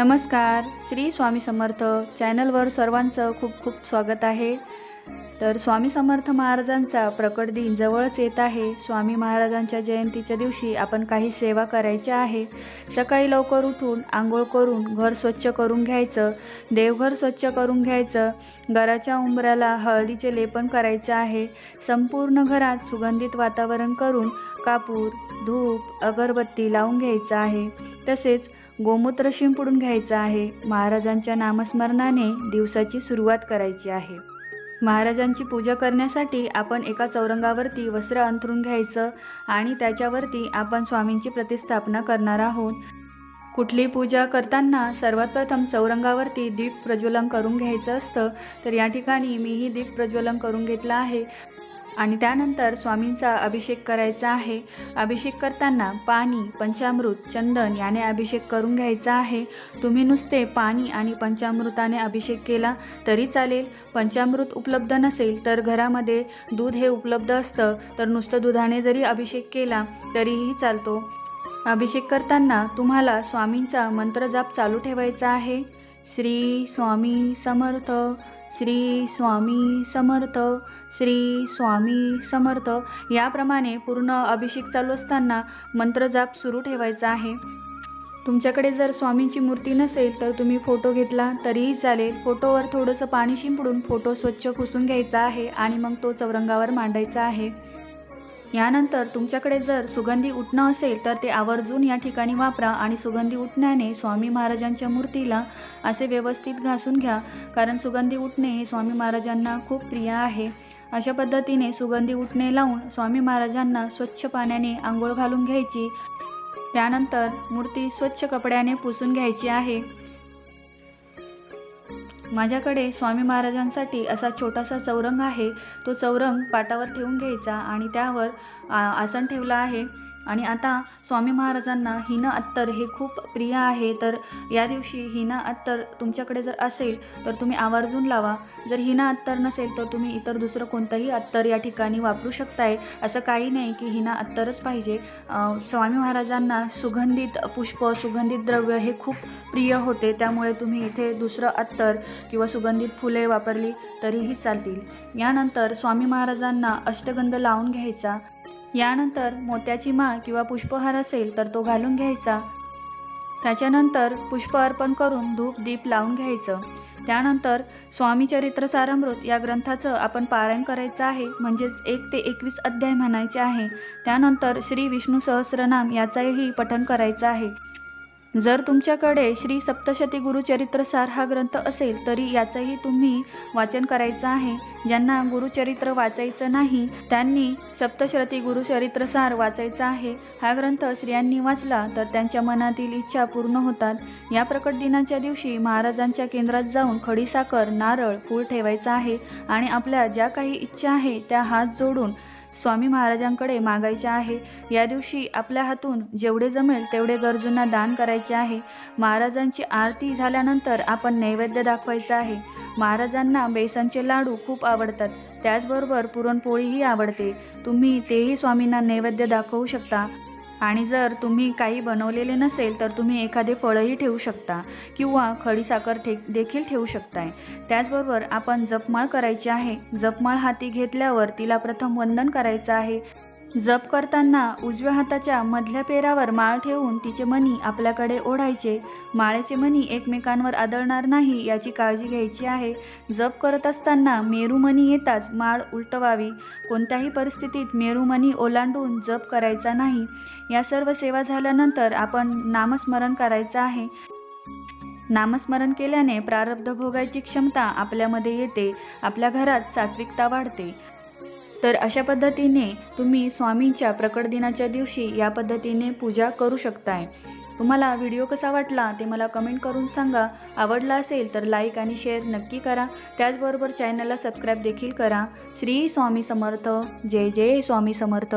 नमस्कार. श्री स्वामी समर्थ चॅनलवर सर्वांचं खूप खूप स्वागत आहे. तर स्वामी समर्थ महाराजांचा प्रकट दिन जवळच येत आहे. स्वामी महाराजांच्या जयंतीच्या दिवशी आपण काही सेवा करायच्या आहे. सकाळी लवकर उठून आंघोळ करून घर स्वच्छ करून घ्यायचं देवघर स्वच्छ करून घ्यायचं घराच्या उंबऱ्याला हळदीचे लेपन करायचं आहे. संपूर्ण घरात सुगंधित वातावरण करून कापूर धूप अगरबत्ती लावून घ्यायचं आहे. तसेच गोमूत्र शिंपडून घ्यायचं आहे. महाराजांच्या नामस्मरणाने दिवसाची सुरुवात करायची आहे. महाराजांची पूजा करण्यासाठी आपण एका चौरंगावरती वस्त्र अंथरून घ्यायचं आणि त्याच्यावरती आपण स्वामींची प्रतिस्थापना करणार आहोत. कुठली पूजा करताना सर्वात प्रथम चौरंगावरती दीप प्रज्वलन करून घ्यायचं असतं. तर या ठिकाणी मीही दीप प्रज्वलन करून घेतलं आहे. आणि त्यानंतर स्वामींचा अभिषेक करायचा आहे. अभिषेक करताना पाणी पंचामृत चंदन याने अभिषेक करून घ्यायचा आहे. तुम्ही नुसते पाणी आणि पंचामृताने अभिषेक केला तरी चालेल. पंचामृत उपलब्ध नसेल तर घरामध्ये दूध हे उपलब्ध असतं. तर नुसतं दुधाने जरी अभिषेक केला तरीही चालतो. अभिषेक करताना तुम्हाला स्वामींचा मंत्रजाप चालू ठेवायचा आहे. श्री स्वामी समर्थ श्री स्वामी समर्थ श्री स्वामी समर्थ. याप्रमाणे पूर्ण अभिषेक चालू असताना मंत्रजाप सुरू ठेवायचा आहे. तुमच्याकडे जर स्वामींची मूर्ती नसेल तर तुम्ही फोटो घेतला तरीही चालेल. फोटोवर थोडंसं पाणी शिंपडून फोटो स्वच्छ पुसून घ्यायचा आहे आणि मग तो चौरंगावर मांडायचा आहे. यानंतर तुमच्याकडे जर सुगंधी उठणं असेल तर ते आवर्जून या ठिकाणी वापरा आणि सुगंधी उठण्याने स्वामी महाराजांच्या मूर्तीला असे व्यवस्थित घासून घ्या कारण सुगंधी उठणे हे स्वामी महाराजांना खूप प्रिय आहे. अशा पद्धतीने सुगंधी उठणे लावून स्वामी महाराजांना स्वच्छ पाण्याने आंघोळ घालून घ्यायची. त्यानंतर मूर्ती स्वच्छ कपड्याने पुसून घ्यायची आहे. माझ्याकडे स्वामी महाराजांसाठी असा छोटासा चौरंग आहे. तो चौरंग पाटावर ठेवून घ्यायचा आणि त्यावर आ- आसन ठेवलं आहे. आणि आता स्वामी महाराजांना हिना अत्तर हे खूप प्रिय आहे. तर या दिवशी हिना अत्तर तुमच्याकडे जर असेल तर तुम्ही आवर्जून लावा. जर हिना अत्तर नसेल तर तुम्ही इतर दुसरं कोणतंही अत्तर या ठिकाणी वापरू शकताय. असं काही नाही की हिना अत्तरच पाहिजे. स्वामी महाराजांना सुगंधित पुष्प सुगंधित द्रव्य हे खूप प्रिय होते. त्यामुळे तुम्ही इथे दुसरं अत्तर किंवा सुगंधित फुले वापरली तरीही चालतील. यानंतर स्वामी महाराजांना अष्टगंध लावून घ्यायचा. यानंतर मोत्याची माळ किंवा पुष्पहार असेल तर तो घालून घ्यायचा. त्याच्यानंतर पुष्प अर्पण करून धूप दीप लावून घ्यायचं. त्यानंतर स्वामी चरित्र सारामृत या ग्रंथाचं आपण पारायण करायचं आहे म्हणजेच एक ते एकवीस अध्याय म्हणायचे आहे. त्यानंतर श्री विष्णू सहस्रनाम याचंही पठण करायचं आहे. जर तुमच्याकडे श्री सप्तशती गुरुचरित्रसार हा ग्रंथ असेल तरी याचंही तुम्ही वाचन करायचं आहे. ज्यांना गुरुचरित्र वाचायचं नाही त्यांनी सप्तशती गुरुचरित्रसार वाचायचा आहे. हा ग्रंथ स्त्रियांनी वाचला तर त्यांच्या मनातील इच्छा पूर्ण होतात. या प्रकट दिनाच्या दिवशी महाराजांच्या केंद्रात जाऊन खडीसाखर नारळ फूल ठेवायचं आहे. आणि आपल्या ज्या काही इच्छा आहे त्या हात जोडून स्वामी महाराजांकडे मागायचे आहे. या दिवशी आपल्या हातून जेवढे जमेल तेवढे गरजूंना दान करायचे आहे. महाराजांची आरती झाल्यानंतर आपण नैवेद्य दाखवायचा आहे. महाराजांना बेसनचे लाडू खूप आवडतात. त्याचबरोबर पुरणपोळीही आवडते. तुम्ही तेही स्वामींना नैवेद्य दाखवू शकता. आणि जर तुम्ही काही बनवलेले नसेल तर तुम्ही एखादे फळंही ठेवू शकता किंवा खडीसाखर ठे देखील ठेवू शकताय. त्याचबरोबर आपण जपमाळ करायची आहे. जपमाळ हाती घेतल्यावर तिला प्रथम वंदन करायचं आहे. जप करताना उजव्या हाताच्या मधल्या पेरावर माळ ठेवून तिचे मणी आपल्याकडे ओढायचे. माळेचे मणी एकमेकांवर आदळणार नाही याची काळजी घ्यायची आहे. जप करत असताना मेरुमणी येताच माळ उलटवावी. कोणत्याही परिस्थितीत मेरूमणी ओलांडून जप करायचा नाही. या सर्व सेवा झाल्यानंतर आपण नामस्मरण करायचं आहे. नामस्मरण केल्याने प्रारब्ध भोगायची क्षमता आपल्यामध्ये येते. आपल्या घरात सात्विकता वाढते. तर अशा पद्धतीने तुम्ही स्वामींच्या प्रकट दिनाच्या दिवशी या पद्धतीने पूजा करू शकताय. तुम्हाला व्हिडिओ कसा वाटला ते मला कमेंट करून सांगा. आवडला असेल तर लाईक आणि शेअर नक्की करा. त्याचबरोबर चॅनलला सबस्क्राईब देखील करा. श्री स्वामी समर्थ. जय जय स्वामी समर्थ.